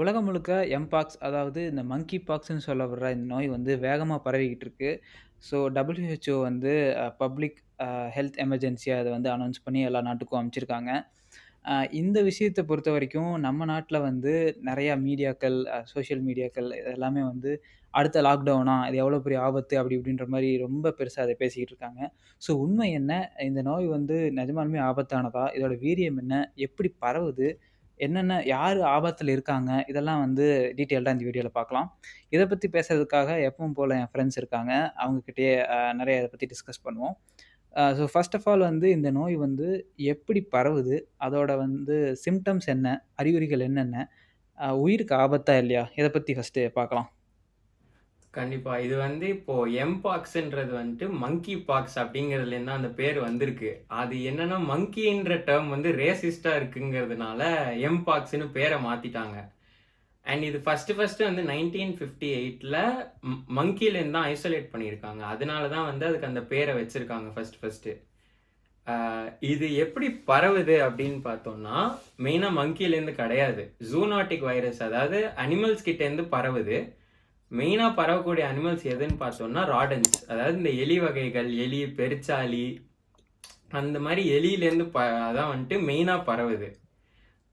உலகம் முழுக்க எம்பாக்ஸ் அதாவது இந்த மங்கி பாக்ஸ்ன்னு சொல்லப்படுற இந்த நோய் வந்து வேகமாக பரவிக்கிட்டு இருக்கு. ஸோ WHO வந்து பப்ளிக் ஹெல்த் எமர்ஜென்சியாக அதை வந்து அனௌன்ஸ் பண்ணி எல்லா நாட்டுக்கும் அமைச்சிருக்காங்க இந்த இந்த பொறுத்த வரைக்கும் நம்ம நாட்டில் வந்து நிறையா மீடியாக்கள், சோஷியல் மீடியாக்கள் இது எல்லாமே வந்து அடுத்த லாக்டவுனா? இது எவ்வளோ பெரிய ஆபத்து? அப்படி இப்படின்ற மாதிரி ரொம்ப பெருசாக அதை பேசிக்கிட்டு இருக்காங்க. ஸோ உண்மை என்ன? இந்த நோய் வந்து நிஜமாலுமே ஆபத்தானதா? இதோட வீரியம் என்ன? எப்படி பரவுது? என்னென்ன யார் ஆபத்தில் இருக்காங்க? இதெல்லாம் வந்து டீட்டெயில்டாக இந்த வீடியோவில் பார்க்கலாம். இதை பற்றி பேசுறதுக்காக எப்பவும் போல் என் ஃப்ரெண்ட்ஸ் இருக்காங்க. அவங்கக்கிட்டே நிறைய இதை பற்றி டிஸ்கஸ் பண்ணுவோம். ஸோ ஃபஸ்ட் ஆஃப் ஆல் வந்து இந்த நோய் வந்து எப்படி பரவுது? அதோட வந்து சிம்டம்ஸ் என்ன? அறிகுறிகள் என்னென்ன? உயிருக்கு ஆபத்தா இல்லையா? இதை பற்றி ஃபஸ்ட்டு பார்க்கலாம். கண்டிப்பா. இது வந்து இப்போ எம்பாக்ஸ்ன்றது வந்துட்டு மங்கி பாக்ஸ் அப்படிங்கிறதுலேருந்து தான் அந்த பேர் வந்திருக்கு. அது என்னன்னா மங்கின்ற டேர்ம் வந்து ரேசிஸ்ட்டா இருக்குங்கிறதுனால எம்பாக்ஸ்ன்னு பேரை மாத்திட்டாங்க. அண்ட் இது ஃபஸ்ட்டு ஃபஸ்ட்டு வந்து நைன்டீன் ஃபிஃப்டி எயிட்டில் மங்கிலேருந்து தான் ஐசோலேட் பண்ணியிருக்காங்க. அதனால தான் வந்து அதுக்கு அந்த பேரை வச்சிருக்காங்க ஃபர்ஸ்ட் ஃபர்ஸ்ட்டு. இது எப்படி பரவுது அப்படின்னு பார்த்தோம்னா, மெயினாக மங்கிலேருந்து கிடையாது. ஜூனாட்டிக் வைரஸ் அதாவது அனிமல்ஸ் கிட்டேருந்து பரவுது. மெயினாக பரவக்கூடிய அனிமல்ஸ் எதுன்னு பார்த்தோம்னா, ராடன்ஸ் அதாவது இந்த எலி வகைகள், எலி, பெருச்சாளி அந்த மாதிரி எலியிலேருந்து ப அதான் வந்துட்டு மெயினாக பரவுது.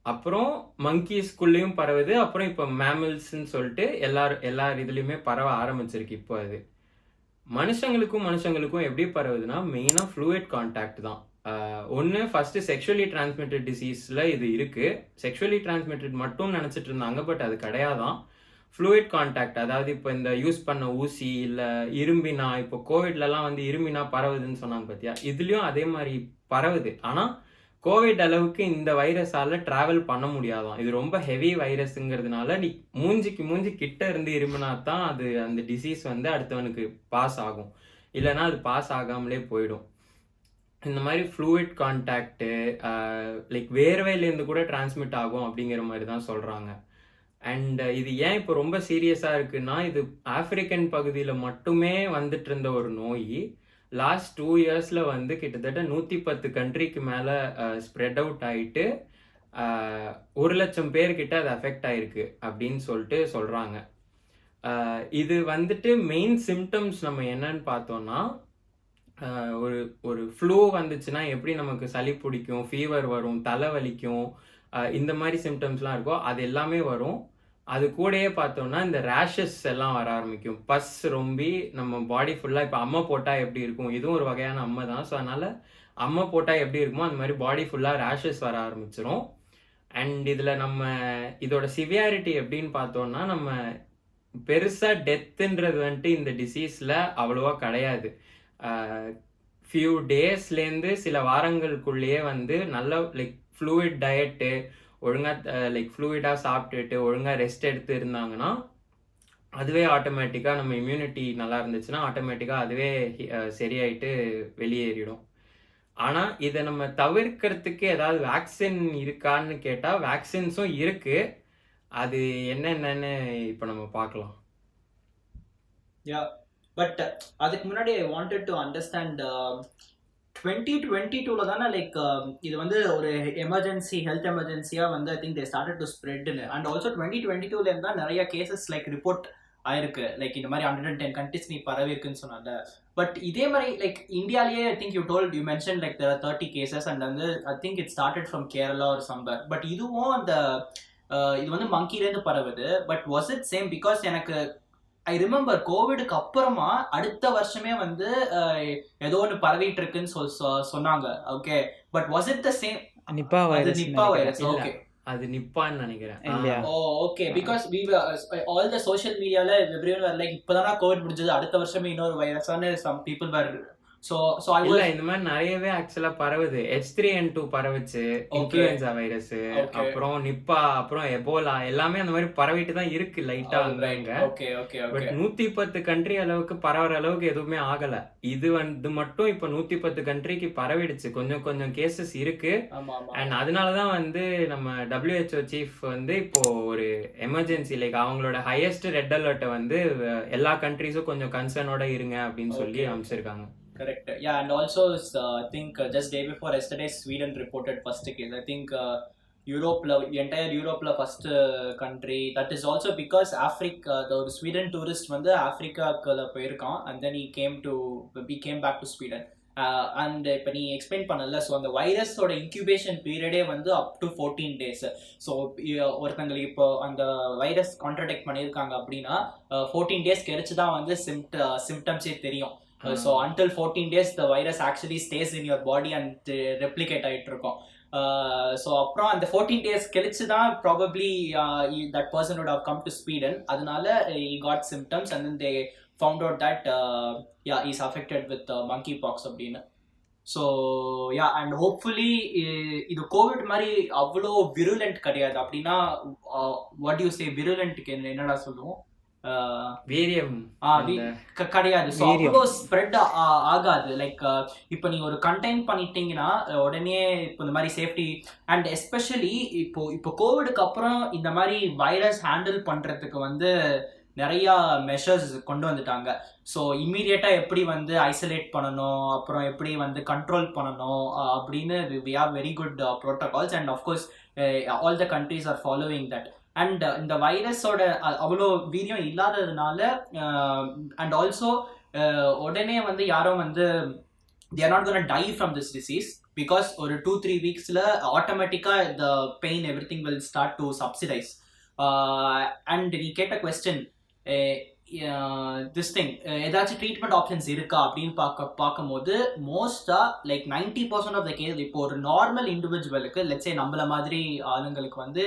அப்புறம் மங்கீஸ்குள்ளேயும் பரவுது. அப்புறம் இப்போ மேமல்ஸ்ன்னு சொல்லிட்டு எல்லாரும் எல்லா இதுலேயுமே பரவ ஆரம்பிச்சிருக்கு இப்போ அது. மனுஷங்களுக்கும் மனுஷங்களுக்கும் எப்படி பரவுதுன்னா, மெயினாக ஃப்ளூயிட் கான்டாக்ட் தான். ஒன்று ஃபஸ்ட்டு செக்ஷுவலி டிரான்ஸ்மிட்டட் டிசீஸில் இது இருக்குது செக்ஷுவலி டிரான்ஸ்மிட்டட் மட்டும் நினச்சிட்டு இருந்தாங்க. பட் அது கிடையாதான் ஃப்ளூயிட் கான்டாக்ட் அதாவது இப்போ இந்த யூஸ் பண்ண ஊசி, இல்லை இரும்பினா இப்போ கோவிட்லலாம் வந்து இருமினா பரவுதுன்னு சொன்னாங்க பார்த்தியா? இதுலேயும் அதே மாதிரி பரவுது. ஆனால் கோவிட் அளவுக்கு இந்த வைரஸால் ட்ராவல் பண்ண முடியாதான் இது ரொம்ப ஹெவி வைரஸுங்கிறதுனால நீ மூஞ்சிக்கு மூஞ்சி கிட்ட இருந்து இருமுனா தான் அது அந்த டிசீஸ் வந்து அடுத்தவனுக்கு பாஸ் ஆகும். இல்லைனா அது பாஸ் ஆகாமலே போயிடும். இந்த மாதிரி ஃப்ளூயிட் கான்டாக்டு லைக் வேர்வையிலேருந்து கூட டிரான்ஸ்மிட் ஆகும் அப்படிங்கிற மாதிரி தான் சொல்கிறாங்க அண்ட் uh, இது ஏன் இப்போ ரொம்ப சீரியஸாக இருக்குன்னா, இது ஆஃப்ரிக்கன் பகுதியில் மட்டுமே வந்துட்டு இருந்த ஒரு நோய் லாஸ்ட் டூ இயர்ஸில் வந்து கிட்டத்தட்ட 110 கண்ட்ரிக்கு மேலே ஸ்ப்ரெட் அவுட் ஆயிட்டு, uh, ஒரு லட்சம் பேர்கிட்ட அது அஃபெக்ட் ஆயிருக்கு அப்படின்னு சொல்லிட்டு சொல்கிறாங்க uh, இது வந்துட்டு மெயின் சிம்டம்ஸ் நம்ம என்னன்னு பார்த்தோம்னா, ஒரு ஒரு ஃப்ளூ வந்துச்சுன்னா எப்படி நமக்கு சளி பிடிக்கும் ஃபீவர் வரும், தலை வலிக்கும், இந்த மாதிரி சிம்டம்ஸ்லாம் இருக்கோ, அது எல்லாமே வரும். அது கூடயே பார்த்தோம்னா, இந்த ரேஷஸ் எல்லாம் வர ஆரம்பிக்கும். பஸ் ரொம்பி நம்ம பாடி ஃபுல்லாக இப்போ அம்மை போட்டால் எப்படி இருக்கும்? இதுவும் ஒரு வகையான அம்மை தான். ஸோ அதனால் அம்மை போட்டால் எப்படி இருக்குமோ, அந்த மாதிரி பாடி ஃபுல்லாக ரேஷஸ் வர ஆரம்பிச்சிடும் அண்ட் இதில் நம்ம இதோட சிவியாரிட்டி எப்படின்னு பார்த்தோம்னா, நம்ம பெருசாக டெத்துன்றது வந்துட்டு இந்த டிசீஸில் அவ்வளோவா கிடையாது. ஃபியூ டேஸ்லேருந்து சில வாரங்களுக்குள்ளேயே வந்து நல்ல லைக் ஃப்ளூயிட் டயட்டு ஒழுங்கா லைக் ஃப்ளூயிடாக சாப்பிட்டுட்டு, ஒழுங்காக ரெஸ்ட் எடுத்து இருந்தாங்கன்னா, அதுவே ஆட்டோமேட்டிக்காக நம்ம இம்யூனிட்டி நல்லா இருந்துச்சுன்னா, ஆட்டோமேட்டிக்காக அதுவே சரியாயிட்டு வெளியேறிடும். ஆனால் இதை நம்ம தவிர்க்கிறதுக்கு ஏதாவது வேக்சின் இருக்கான்னு கேட்டால் வேக்சின்ஸும் இருக்கு. அது என்னென்னன்னு இப்போ நம்ம பார்க்கலாம். யா பட் அதுக்கு முன்னாடி I wanted to understand uh 2022ல தானே லைக் um, இது வந்து ஒரு எமர்ஜென்சி ஹெல்த் எமர்ஜென்சியாக வந்து I think they started to ஸ்ப்ரெட்னு and also twenty twenty டூலேருந்து தான் நிறைய கேசஸ் லைக் ரிப்போர்ட் ஆயிருக்கு. லைக் இந்த மாரி 110 கண்ட்ரீஸ் நீ பரவி இருக்குன்னு சொன்னல்ல. பட் இதே மாதிரி like இந்தியாலேயே I think you told you mention like there thirty cases and வந்து I think it started from Kerala ஒரு சம்பர் பட் இதுவும் அந்த uh, இது வந்து மங்கிலேருந்து பரவுது. But was it same? Because எனக்கு ஐ ரிமெம்பர் கோவிடுக்கு அப்புறமா அடுத்த வருஷமே வந்து ஏதோ ஒண்ணு பரவிட்டு இருக்குன்னு சொ சொ சொன்னாங்க. Okay. But was it the same? Nipah வைரஸ்ன்னு Nipah. Virus. Okay. அது நிப்பான்னு நெனைக்கிறேன். ஓ! Okay. Because we all the social மீடியால எவ்ரிஒன் வர் லைக் இப்பதானா கோவிட் முடிஞ்சது. அடுத்த வருஷமே இன்னொரு வைரஸான்னு some people were so so I இல்ல இந்த மாரி நெறையவே ஆக்சுவலா பரவுது. H3N2 பரவுச்சு. ஓகே. Influenza virus. ஓகே. அப்புறம் நிப்பா, அப்புறம் எபோலா எல்லாமே அந்த மாரி பரவிட்டு தான் இருக்கு லைட்டா. Okay, okay, but okay. 110 country அளவுக்கு பரவுற அளவுக்கு எதுவுமே ஆகல. இது வந்து மட்டும் இப்ப 110 கண்ட்ரிக்கு பரவிடுச்சு. கொஞ்சம் கொஞ்சம் கேஸஸ் இருக்கு. அண்ட் ஆமா. அதனால தான் வந்து நம்ம WHO சீஃப் வந்து இப்போ ஒரு எமர்ஜென்சி லைக் அவங்களோட ஹையஸ்ட் ரெட் அலர்ட்ட வந்து எல்லா கண்ட்ரீஸும் கொஞ்சம் கன்சர்னோட இருங்க அப்படின்னு சொல்லி. அனுப்பிச்சிருக்காங்க. Correct. Yeah, and also uh, I think uh, just day before yesterday, Sweden reported first case. I think uh, யூரோப்ல என்டையர் யூரோப்பில் first country that is also because Africa ஒரு ஸ்வீடன் டூரிஸ்ட் வந்து ஆஃப்ரிக்காக்கில் போயிருக்கான். And then he came to be came back to Sweden and இப்போ நீ explain பண்ணல. So அந்த வைரஸோட இன்க்யூபேஷன் பீரியடே வந்து up to fourteen days so ஒருத்தங்களுக்கு இப்போ அந்த வைரஸ் கான்ட்ரடெக்ட் பண்ணியிருக்காங்க அப்படின்னா ஃபோர்டீன் டேஸ் கழிச்சு தான் வந்து சிம்ட சிம்டம்ஸே தெரியும். So until fourteen days the virus actually stays in your body and replicate ஆகிட்டு இருக்கும் ஸோ அப்புறம் அந்த ஃபோர்டீன் டேஸ் கழிச்சு தான் probably that person would have come to Sweden அதனால he got symptoms and then they found out that yeah is affected with monkeypox அப்படின்னு. So yeah and hopefully இது Covid மாதிரி அவ்வளோ விருலண்ட் கிடையாது. அப்படின்னா வாட் யூ சே விருலண்ட்டுக்கு என்னடா சொல்லுவோம்? வீரியம் கிடையாது. ஸோ. அவ்வளோ ஸ்ப்ரெட் ஆகாது. லைக் இப்போ நீங்க ஒரு கண்டெயின் பண்ணிட்டீங்கன்னா உடனே இப்போ இந்த மாதிரி சேஃப்டி அண்ட் எஸ்பெஷலி இப்போ இப்போ கோவிடுக்கு அப்புறம் இந்த மாதிரி வைரஸ் ஹேண்டில் பண்றதுக்கு வந்து நிறைய மெஷர்ஸ் கொண்டு வந்துட்டாங்க. ஸோ இம்மீடியட்டாக எப்படி வந்து ஐசோலேட் பண்ணணும் அப்புறம் எப்படி வந்து கண்ட்ரோல் பண்ணணும் அப்படின்னு we have very good protocols and of course all the countries are following that and இந்த வைரஸோட அவ்வளோ வீரியம் இல்லாததுனால அண்ட் ஆல்சோ உடனே வந்து யாரும் வந்து there not gonna die from this disease because ஒரு டூ த்ரீ வீக்ஸில் ஆட்டோமேட்டிக்காக the pain everything will start to subsidise and நீ கேட்ட கொஸ்டின் திஸ் திங் uh, ஏதாச்சும் ட்ரீட்மெண்ட் ஆப்ஷன்ஸ் இருக்கா அப்படின்னு பார்க்க பார்க்கும்போது மோஸ்ட்டாக like ninety percent of the case இப்போ ஒரு நார்மல் இண்டிவிஜுவலுக்கு லெட்ஸே நம்மள மாதிரி ஆளுங்களுக்கு வந்து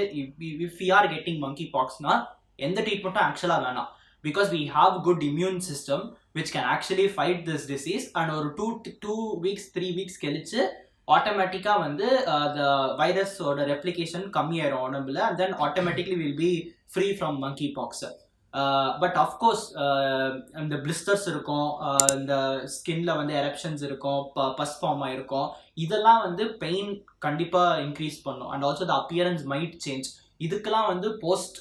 இஃப் யூ ஆர் கெட்டிங் மங்கி பாக்ஸ்னா எந்த ட்ரீட்மெண்ட்டும் ஆக்சுவலாக வேணாம். Because we have good immune system which can actually fight this disease and ஒரு two two weeks three weeks கழிச்சு ஆட்டோமேட்டிக்காக வந்து த வைரஸோட ரெப்ளிகேஷன் கம்மியாயிரும் உடம்புல and then automatically will be free from monkey pox Uh, but of course uh, இந்த blisters இருக்கும் uh, இந்த ஸ்கின்ல வந்து எரப்ஷன்ஸ் இருக்கும் பஸ் ஃபார்ம் ஆயிருக்கும். இதெல்லாம் வந்து பெயின் கண்டிப்பாக இன்க்ரீஸ் பண்ணும். And also the appearance might change இதுக்கெல்லாம் வந்து போஸ்ட்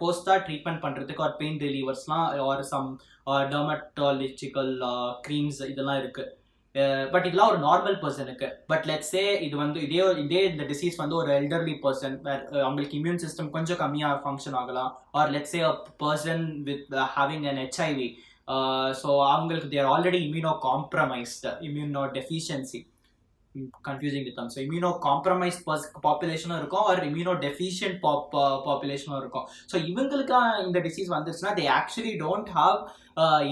போஸ்ட்டாக ட்ரீட்மெண்ட் பண்ணுறதுக்கு ஒரு பெயின் ரிலீவர்ஸ்லாம் ஒரு சம் டெர்மட்டாலஜிக்கல் க்ரீம்ஸ் இதெல்லாம் இருக்குது பட் இதெல்லாம் ஒரு நார்மல் பர்சனுக்கு பட் லெட்ஸே இது வந்து இதே இதே இந்த டிசீஸ் வந்து ஒரு எல்டர்லி பர்சன் அவங்களுக்கு இம்யூன் சிஸ்டம் கொஞ்சம் கம்மியாக ஃபங்க்ஷன் ஆகலாம். Or let's say a person with having an HIV so அவங்களுக்கு their already immunocompromised immunodeficiency confusing தான் ஸோ இம்யூனோ காம்ப்ரமைஸ் பர்ஸ் பாப்புலேஷனும் இருக்கும் ஆர் இம்யூனோ டெஃபிஷியன்ட் பாப் பாப்புலேஷனும் இருக்கும். ஸோ இவங்களுக்காக இந்த டிசீஸ் வந்துருச்சுன்னா they actually don't have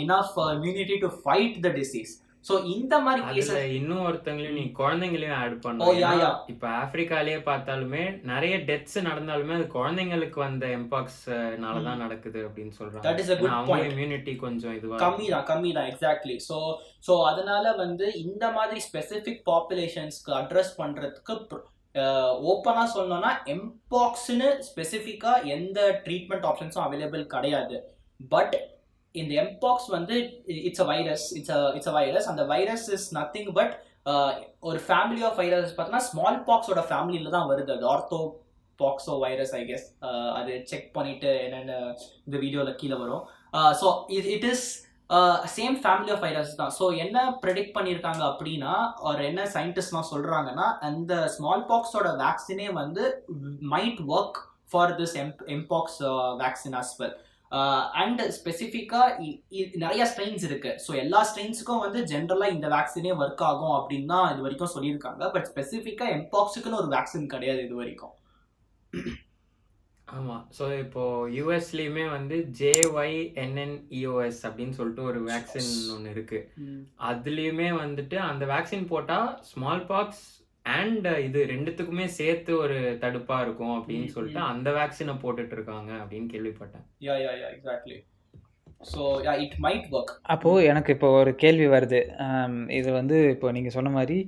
enough immunity to fight the disease so இந்த மாதிரி கேசஸ் இன்னும் ஒருத்தங்களையும் நீ குழந்தைங்களையும் ஆட் யா, யா. இப்ப ஆப்பிரிக்காலயே பார்த்தாலுமே நிறைய டெத்ஸ் நடந்தாலுமே அது குழந்தைங்களுக்கு வந்த எம்பாக்ஸ் தான் நடக்குது அப்படின்னு சொல்றாங்க. அவங்க. இம்யூனிட்டி கொஞ்சம் இதுவா கம்மி தான் கம்மி தான் எக்ஸாக்ட்லி ஸோ ஸோ அதனால வந்து இந்த மாதிரி ஸ்பெசிஃபிக் பாப்புலேஷன்ஸ்க்கு அட்ரஸ் பண்ணுறதுக்கு ஓப்பனாக சொல்லணும்னா எம்பாக்ஸ்னு ஸ்பெசிஃபிக்காக எந்த ட்ரீட்மெண்ட் ஆப்ஷன்ஸும் அவைலபிள் கிடையாது. பட் இந்த எம்பாக்ஸ் வந்து it's a virus it's a it's a virus அந்த வைரஸ் இஸ் நத்திங் பட் ஒரு ஃபேமிலி ஆஃப் வைரஸ் பார்த்தோன்னா ஸ்மால் பாக்ஸோட ஃபேமிலியில் தான் வருது. அது ஆர்த்தோ பாக்ஸோ வைரஸ் ஐ கெஸ் அது செக் பண்ணிட்டு என்னென்ன இந்த வீடியோவில் கீழே வரும். So it it is same family of virus தான். ஸோ என்ன ப்ரெடிக்ட் பண்ணியிருக்காங்க அப்படின்னா ஒரு என்ன சயின்டிஸ்ட்லாம் சொல்கிறாங்கன்னா அந்த ஸ்மால் பாக்ஸோட வேக்சினே வந்து might work for this M mpox vaccine as well and ஸ்பெசிஃபிக்காக நிறைய ஸ்ட்ரெயின்ஸ் இருக்கு. ஸோ எல்லா ஸ்ட்ரெயின்ஸுக்கும் வந்து ஜென்ரலாக இந்த வேக்சினே ஒர்க் ஆகும் அப்படின்னு தான் இது வரைக்கும் சொல்லியிருக்காங்க. பட் ஸ்பெசிஃபிக்காக எம்பாக்ஸுக்குன்னு ஒரு வேக்சின் கிடையாது இது வரைக்கும். ஆமா. சோ இப்போ யூஎஸ்லயுமே வந்து ஜேஒய் என்என்இஓஎஸ் அப்படின்னு சொல்லிட்டு ஒரு வேக்சின் ஒன்னு இருக்கு. அதுலயுமே வந்துட்டு அந்த வேக்சின் போட்டா ஸ்மால் பாக்ஸ் அண்ட் இது ரெண்டுத்துக்குமே சேர்த்து ஒரு தடுப்பா இருக்கும் அப்படின்னு சொல்லிட்டு. அந்த வேக்சினை போட்டுட்டு இருக்காங்க அப்படின்னு கேள்விப்பட்டேன். Yeah yeah yeah exactly so yeah it might work அப்போது எனக்கு இப்போ ஒரு கேள்வி வருது. ஆம், இது வந்து இப்போ நீங்கள் சொன்ன மாதிரி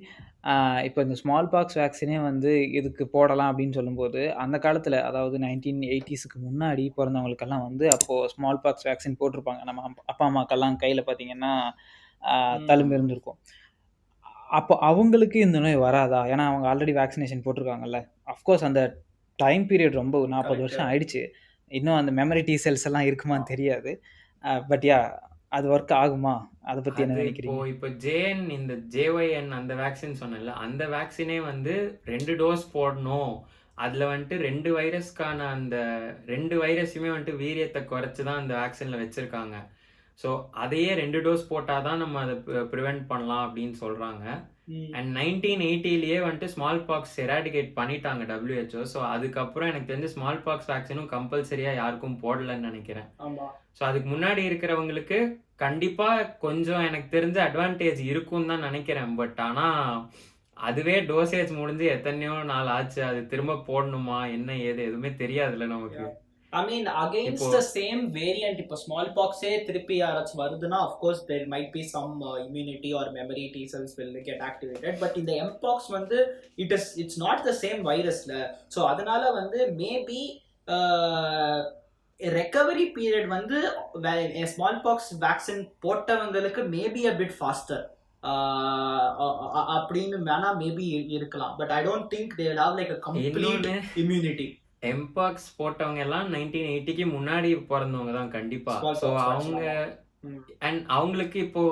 இப்போ இந்த ஸ்மால் பாக்ஸ் வேக்சினே வந்து இதுக்கு போடலாம் அப்படின்னு சொல்லும்போது அந்த காலத்தில் அதாவது நைன்டீன் எயிட்டிஸுக்கு முன்னாடி பிறந்தவங்களுக்கெல்லாம் வந்து அப்போது ஸ்மால் பாக்ஸ் வேக்சின் போட்டிருப்பாங்க. நம்ம அப்- அப்பா அம்மாக்கெல்லாம் கையில் பார்த்தீங்கன்னா. தழும்பு இருந்திருக்கும். அப்போ அவங்களுக்கு இந்த நோய் வராதா? ஏன்னா அவங்க ஆல்ரெடி வேக்சினேஷன் போட்டிருக்காங்கல்ல. அஃப்கோர்ஸ் அந்த டைம் பீரியட் ரொம்ப நாற்பது. வருஷம் ஆயிடுச்சு. இன்னும் அந்த மெமரி டி செல்ஸ் எல்லாம் இருக்குமான்னு தெரியாது. பட் யா அது ஒர்க் ஆகுமா? அதை பற்றி என்ன நினைக்கிறீங்க? இப்போ ஜேஎன் இந்த ஜேஒய்என் அந்த வேக்சின் சொன்னேன்ல அந்த வேக்சினே வந்து ரெண்டு டோஸ் போடணும். அதுல வந்துட்டு 2 வைரஸ்க்கான அந்த 2 வைரஸையுமே வந்துட்டு வீரியத்த குறைச்சு தான் அந்த வேக்சின்ல வச்சிருக்காங்க. ஸோ அதையே 2 டோஸ் போட்டா தான் நம்ம அத ப்ரி பிரிவென்ட் பண்ணலாம் அப்படின்னு சொல்றாங்க. ம். அண்ட் 1980லயே வந்துட்டு ஸ்மால் பாக்ஸ் எராடிகேட் பண்ணிட்டாங்க WHO. ஸோ அதுக்கப்புறம் எனக்கு தெரிஞ்சு ஸ்மால் பாக்ஸ் வேக்சினும் கம்பல்சரியா யாருக்கும் போடலன்னு நெனைக்கிறேன். ஸோ அதுக்கு முன்னாடி இருக்கிறவங்களுக்கு கண்டிப்பா கொஞ்சம் எனக்கு தெரிஞ்சு அட்வான்டேஜ் இருக்கும்னு தான் நெனைக்கிறேன். பட் ஆனா அதுவே டோசேஜ் முடிஞ்சு எத்தனையோ நாள் ஆச்சு. அது திரும்ப போடணுமா? என்ன ஏது? எதுவுமே தெரியாதுல்ல நமக்கு. Mean, against இப்போ the same variant, இப்போ pox ஏ திருப்பி யாராச்சும் வருதுன்னா, of course there might be some uh, immunity or memory T cells will get activated. But இந்த mpox வந்து it is it's not the same virusல. So அதனால வந்து maybe uh, recovery period வந்து small box vaccine போட்டவங்களுக்கு maybe a bit faster ah அ- அ- அப்படின்னு வேணா மேபி இருக்கலாம் but I don't think they like a complete இன்னொன்னு immunity எம்பாக்ஸ் போட்டவங்க எல்லாம் 1980க்கு முன்னாடி பொறந்தவங்க தான் கண்டிப்பா. ஸோ அவங்க. அண்ட் அவங்களுக்கு இப்போ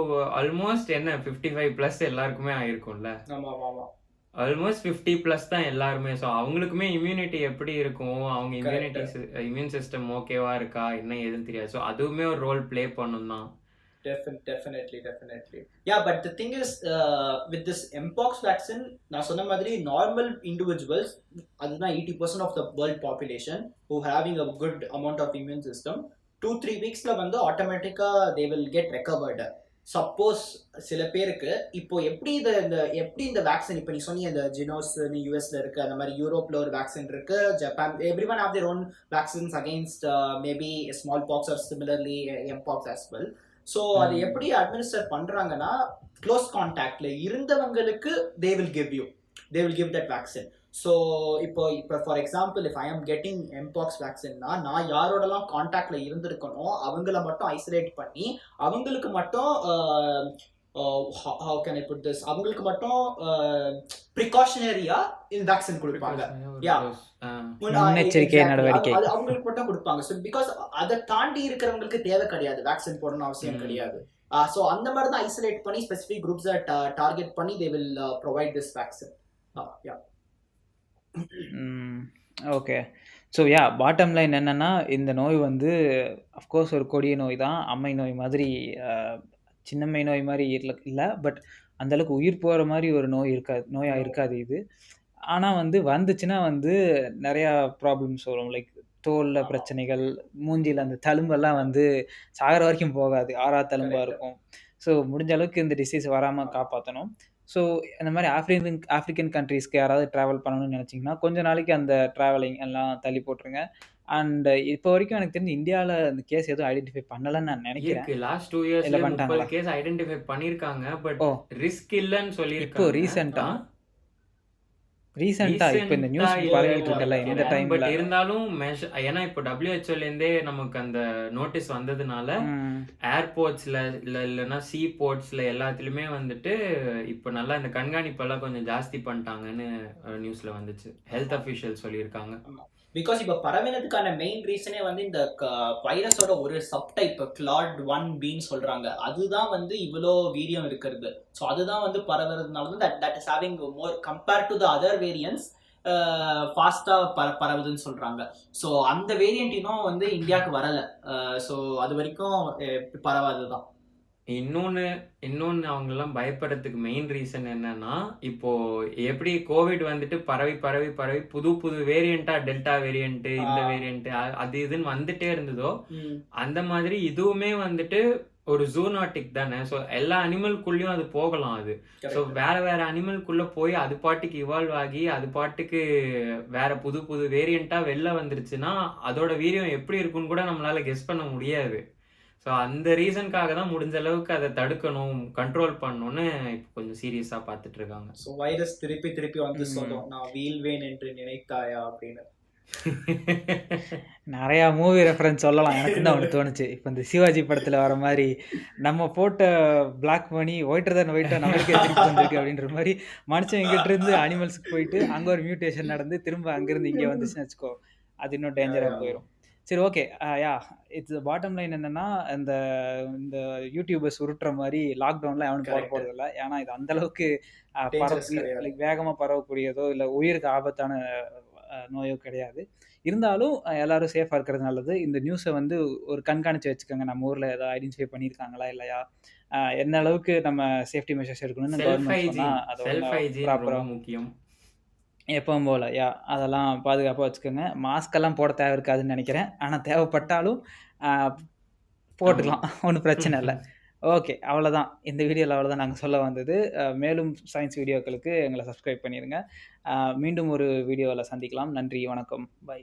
ஆல்மோஸ்ட் என்ன 55 பிளஸ் எல்லாருக்குமே ஆயிருக்கும்ல. ஆமா ஆமா ஆமா ஆல்மோஸ்ட் 50 பிளஸ் தான் எல்லாருமே. ஸோ அவங்களுக்குமே இம்யூனிட்டி எப்படி இருக்கும்? அவங்க. இம்யூனிட்டி இம்யூன் சிஸ்டம் ஓகேவா இருக்கா? என்ன ஏதுன்னு தெரியாது. ஸோ அதுவுமே ஒரு ரோல் ப்ளே பண்ணும் தான். டெஃபின் definitely definitely yeah but the thing is with this mpox vaccine நான் சொன்ன மாதிரி நார்மல் இண்டிவிஜுவல்ஸ் அதுதான் eighty percent of the world population who having a good amount of immune system two three வீக்ஸ்ல வந்து ஆட்டோமேட்டிக்கா they will get recovered suppose சில பேருக்கு இப்போ எப்படி இந்த இந்த எப்படி இந்த வேக்சின் இப்போ நீ சொன்னி இந்த ஜினோஸ் யூஎஸ்ல இருக்கு அந்த மாதிரி யூரோப்ல ஒரு வேக்சின் இருக்கு Japan every one of their own vaccines against maybe smallpox or similarly mpox as well so அது ம். எப்படி அட்மினிஸ்டர் பண்றாங்கன்னா க்ளோஸ் கான்டாக்ட்ல இருந்தவங்களுக்கு they will give you they will give that vaccine so இப்போ இப்போ ஃபார் எக்ஸாம்பிள் இஃப் ஐ ஆம் getting mpox வேக்சின்னா நான் யாரோடலாம் கான்டாக்ட்ல இருந்திருக்கனோ அவங்கள மட்டும் ஐசோலேட் பண்ணி அவங்களுக்கு மட்டும் how can I put this அவங்களுக்கு மட்டும் ப்ரிகாஷனரியா இந்த வேக்சின் கொடுப்பாங்க. முன்னெச்சரிக்கை. நடவடிக்கை. அவங்களுக்கு மட்டும் கொடுப்பாங்க. ஸோ பிகாஸ் அதை தாண்டி இருக்கிறவங்களுக்கு தேவை கிடையாது. வேக்சின் போடணும் அவசியம். கிடையாது. ஸோ அந்த மாதிரி தான் ஐசோலேட் பண்ணி ஸ்பெசிஃபிக் குரூப்ஸை டார்கெட் பண்ணி they will provide this vaccine yeah okay so yeah bottom line என்னன்னா இந்த நோய் வந்து அஃப்கோர்ஸ் ஒரு கொடிய நோய் தான் அம்மை நோய் மாதிரி சின்னம்மை நோய் மாதிரி இல்லை பட் அந்தளவுக்கு உயிர் போகிற மாதிரி ஒரு நோய் இருக்காது நோயாக இருக்காது இது. ஆனால் வந்து வந்துச்சுன்னா வந்து நிறையா ப்ராப்ளம்ஸ் வரும். லைக் தோலில் ஆமா. பிரச்சனைகள் மூஞ்சியில் அந்த தழும்பெல்லாம் வந்து சாகிற வரைக்கும் போகாது. ஆறா Correct. இருக்கும். ஸோ முடிஞ்ச அளவுக்கு இந்த டிசீஸ் வராமல் காப்பாற்றணும் ஸோ இந்த மாதிரி ஆஃப்ரிக்கன் ஆஃப்ரிக்கன் கண்ட்ரீஸ்க்கு யாராவது ட்ராவல் பண்ணணும்னு நினச்சிங்கன்னா கொஞ்ச நாளைக்கு அந்த ட்ராவலிங் எல்லாம் தள்ளி போட்டுருங்க. அண்ட் இப்போ வரைக்கும் எனக்கு தெரிஞ்சு இந்தியாவில் அந்த கேஸ் எதுவும் ஐடென்டிஃபை பண்ணலன்னு நான் நினைக்கிறேன். இருக்கு. லாஸ்ட் டூ இல்ல இயர்ஸ்ல பண்ணிட்டாங்களா? முப்பது கேஸ் ஐடென்டிஃபை பண்ணிருக்காங்க பட் ஓ. ரிஸ்க் இல்லன்னு இப்போ சொல்லியிருக்காங்க. ரீசெண்டா ரீசெண்டாக இப்போ இந்த நியூஸ் பரவிட்டு இருக்குல்ல இந்த பட் டைமில் இருந்தாலும் ஏன்னா இப்போ டபிள்யூஹெச்ஓல இருந்தே நமக்கு அந்த நோட்டீஸ் வந்ததுனால ஏர்போர்ட்ஸ்ல இல்ல இல்லைன்னா சீ போர்ட்ஸ்ல எல்லாத்துலயுமே வந்துட்டு இப்போ நல்லா இந்த கண்காணிப்பெல்லாம் கொஞ்சம் ஜாஸ்தி பண்ணிட்டாங்கன்னு நியூஸ்ல வந்துச்சு. ஹெல்த் அஃபிஷியல் சொல்லியிருக்காங்க. பிகாஸ் இப்போ பரவினதுக்கான மெயின் ரீசனே வந்து இந்த வைரஸோட ஒரு சப்டைப் கிளாட் ஒன் பின்னு சொல்றாங்க. அதுதான் வந்து இவ்வளோ வீரியம் இருக்கிறது ஸோ அதுதான் வந்து பரவுறதுனால தான் that that is having more compared to the other variance ஃபாஸ்ட்டாக பர பரவுதுன்னு சொல்கிறாங்க ஸோ அந்த வேரியண்ட் இன்னும் வந்து இந்தியாவுக்கு வரலை. ஸோ அது வரைக்கும் பரவாது தான் இன்னொன்னு இன்னொன்னு அவங்க எல்லாம் பயப்படுறதுக்கு மெயின் ரீசன் என்னன்னா இப்போ எப்படி கோவிட் வந்துட்டு பரவி பரவி பரவி புது புது வேரியண்டா டெல்டா வேரியன்ட் இந்த ஆ. வேரியன்ட் அது இதுன்னு வந்துட்டே இருந்ததோ அந்த மாதிரி இதுவுமே வந்துட்டு ஒரு ஜூனாட்டிக் தானே. ஸோ எல்லா அனிமல்குள்ளேயும் அது போகலாம் அது. ஸோ வேற வேற அனிமல்குள்ள போய் அது பாட்டுக்கு இவால்வ் ஆகி அது பாட்டுக்கு வேற புது புது வேரியண்டா வெளில வந்துருச்சுன்னா அதோட வீரியம் எப்படி இருக்குன்னு கூட நம்மளால கெஸ் பண்ண முடியாது. ஸோ அந்த ரீசனுக்காக தான் முடிஞ்ச அளவுக்கு அதை தடுக்கணும் கண்ட்ரோல் பண்ணணும்னு இப்போ கொஞ்சம் சீரியஸா பார்த்துட்டு இருக்காங்க. ஸோ வைரஸ் திருப்பி திருப்பி வந்து. சொல்லும் நான் வீழ்வேன் என்று நினைத்தாயா? அப்படின்னு. நிறையா மூவி ரெஃபரன்ஸ் சொல்லலாம். எனக்கு தான் ஒன்று தோணுச்சு. இப்போ இந்த சிவாஜி படத்தில் வர மாதிரி நம்ம போட்ட பிளாக் மணி ஒயிட்டர் தான் ஒயிட்டாக நம்மளுக்கே திருப்பி வந்திருக்கு அப்படின்ற மாதிரி மனுஷன் இங்கிட்ட இருந்து அனிமல்ஸுக்கு போயிட்டு அங்கே ஒரு மியூட்டேஷன் நடந்து திரும்ப அங்கேருந்து இங்கே வந்துச்சுன்னு வச்சுக்கோ அது இன்னும் டேஞ்சராக போயிடும் சரி okay yeah it's bottom line என்னன்னா இந்த இந்த யூடியூபர்ஸ் உருட்டுற மாதிரி லாக்டவுன்ல எவனும் போட. போறது இல்லை ஏன்னா இது அந்த அளவுக்கு. லைக் வேகமாக பரவக்கூடியதோ இல்லை உயிருக்கு ஆபத்தான நோயோ கிடையாது. இருந்தாலும் எல்லாரும் சேஃபாக இருக்கிறது நல்லது. இந்த நியூஸை வந்து ஒரு கண்காணித்து வச்சுக்கோங்க. நம்ம ஊரில் ஏதாவது ஐடென்டிஃபை பண்ணியிருக்காங்களா இல்லையா? என்ன அளவுக்கு நம்ம சேஃப்டி மெஷர்ஸ் எடுக்கணும்னு கவர்மெண்ட் சொன்னால் அதை ப்ராப்பராக முக்கியம். எப்பவும் போல் யா அதெல்லாம் பாதுகாப்பாக வச்சுக்கோங்க. மாஸ்கெல்லாம் போட தேவை இருக்காதுன்னு நினைக்கிறேன். ஆனால் தேவைப்பட்டாலும் போட்டுக்கலாம். ஒன்றும் பிரச்சனை இல்லை. ஓகே அவ்வளோதான் இந்த வீடியோவில் அவ்வளோதான் நாங்கள் சொல்ல வந்தது. மேலும் சயின்ஸ் வீடியோக்களுக்கு எங்களை சப்ஸ்கிரைப் பண்ணிடுங்க மீண்டும் ஒரு வீடியோவில் சந்திக்கலாம். நன்றி வணக்கம். பை